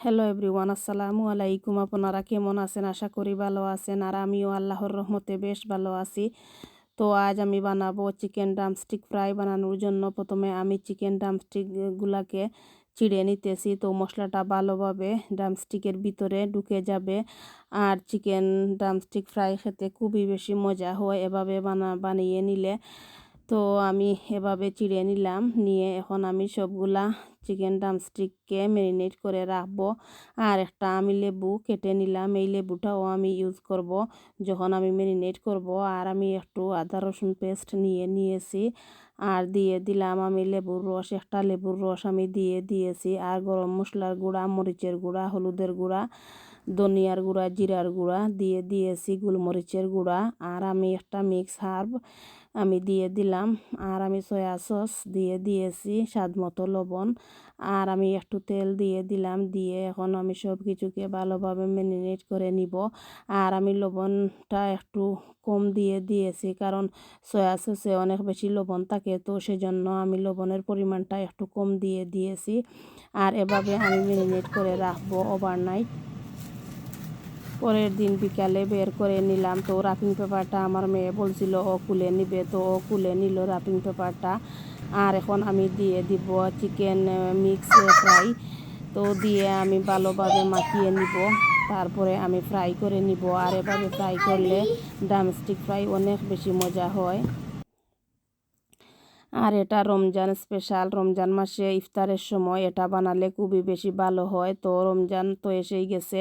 Hello everyone আসসালামু আলাইকুম আপনারা কেমন আছেন? আশা করি ভালো আছেন। আর আমিও আল্লাহর রহমতে বেশ ভালো আছি। তো আজ আমি বানাবো চিকেন ড্রামস্টিক ফ্রাই বানানোর জন্য। প্রথমে আমি চিকেন ড্রামস্টিকগুলাকে চিড়ে নিতেছি। তো মশলাটা ভালোভাবে ড্রামস্টিকের ভিতরে ঢুকে যাবে। আর চিকেন ড্রামস্টিক ফ্রাই খেতে খুবই বেশি মজা হয়। এভাবে বানা বানিয়ে নিলে তো আমি এভাবে চিড়ে নিলাম। নিয়ে এখন আমি সবগুলা চিকেন ড্রামস্টিককে ম্যারিনেট করে রাখব। আর একটা আমি লেবু কেটে নিলাম। এই লেবুটাও আমি ইউজ করব যখন আমি ম্যারিনেট করব। আর আমি একটু আদা রসুন পেস্ট নিয়ে নিয়েছি। আর দিয়ে দিলাম আমি লেবুর রস। একটা লেবুর রস আমি দিয়ে দিয়েছি। আর গরম মশলার গুঁড়া, মরিচের গুঁড়া, হলুদের গুঁড়া। ধনিয়ার গুঁড়া, জিরার গুঁড়া দিয়ে দিয়েছি গোলমরিচের গুঁড়া। আর আমি একটা মিক্স হার্ব আমি দিয়ে দিলাম। আর আমি সয়া সস দিয়ে দিয়েছি স্বাদ মতো লবণ। আর আমি একটু তেল দিয়ে দিলাম। দিয়ে এখন আমি সব কিছুকে ভালোভাবে ম্যারিনেট করে নিব। আর আমি লবণটা একটু কম দিয়ে দিয়েছি কারণ সয়া সসে অনেক বেশি লবণ থাকে। তো সেজন্য আমি লবণের পরিমাণটা একটু কম দিয়ে দিয়েছি। আর এভাবে আমি ম্যারিনেট করে রাখব ওভারনাইট। পরের দিন বিকালে বের করে নিলাম। তো র্যাপিং পেপারটা আমার মেয়ে বলছিল, ও কুলে নিবে। তো ও কুলে নিল র্যাপিং পেপারটা আর এখন আমি দিয়ে দিব চিকেন মিক্স ফ্রাই তো দিয়ে আমি ভালোভাবে মাখিয়ে নিব। তারপরে আমি ফ্রাই করে নিব। আর এভাবে ফ্রাই করলে ড্রামস্টিক ফ্রাই অনেক বেশি মজা হয়। আর এটা রমজান স্পেশাল রমজান মাসে ইফতারের সময় এটা বানালে খুবই বেশি ভালো হয়। তো রমজান তো এসেই গেছে।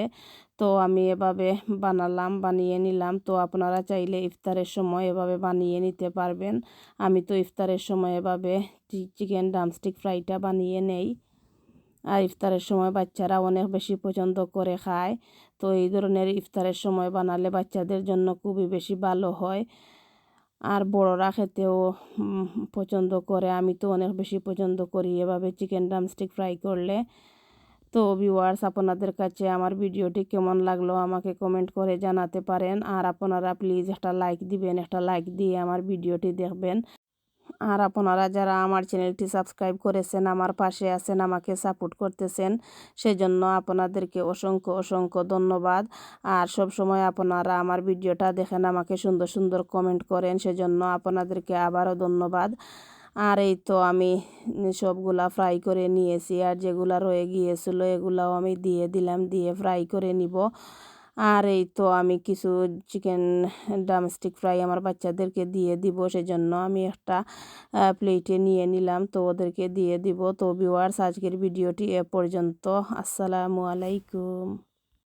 তো আমি এভাবে বানালাম, বানিয়ে নিলাম। তো আপনারা চাইলে ইফতারের সময় এভাবে বানিয়ে নিতে পারবেন। আমি তো ইফতারের সময় এভাবে চিকেন ডামস্টিক ফ্রাইটা বানিয়ে নেই। আর ইফতারের সময় বাচ্চারা অনেক বেশি পছন্দ করে খায়। তো এই ধরনের ইফতারের সময় বানালে বাচ্চাদের জন্য খুবই বেশি ভালো হয়। আর বড়রা খেতেও পছন্দ করে। আমি তো অনেক বেশি পছন্দ করি এভাবে চিকেন ড্রামস্টিক ফ্রাই করলে। তো ভিউয়ার্স আপনাদের কাছে আমার ভিডিওটি কেমন লাগল আমাকে কমেন্ট করে জানাতে পারেন। আর আপনারা প্লিজ একটা লাইক দিবেন, একটা লাইক দিয়ে আমার ভিডিওটি দেখবেন। আর আপনারা যারা আমার চ্যানেলটি সাবস্ক্রাইব করেছেন, আমার পাশে আছেন, আমাকে সাপোর্ট করতেছেন, সেজন্য আপনাদেরকে অসংখ্য অসংখ্য ধন্যবাদ। আর সব সময় আপনারা আমার ভিডিওটা দেখেন, আমাকে সুন্দর সুন্দর কমেন্ট করেন, সেজন্য আপনাদেরকে আবারও ধন্যবাদ। আর এই তো আমি সবগুলা ফ্রাই করে নিয়েছি, আর যেগুলা রয়ে গিয়েছিল এগুলাও আমি দিয়ে দিলাম, দিয়ে ফ্রাই করে নিব। আর এই তো আমি কিছু চিকেন ডামস্টিক ফ্রাই আমার বাচ্চাদেরকে দিয়ে দিব, সেজন্য আমি একটা প্লেটে নিয়ে নিলাম, তো ওদেরকে দিয়ে দিব। তো ভিওয়ার্স আজকের ভিডিওটি এ পর্যন্ত। আসসালামু আলাইকুম।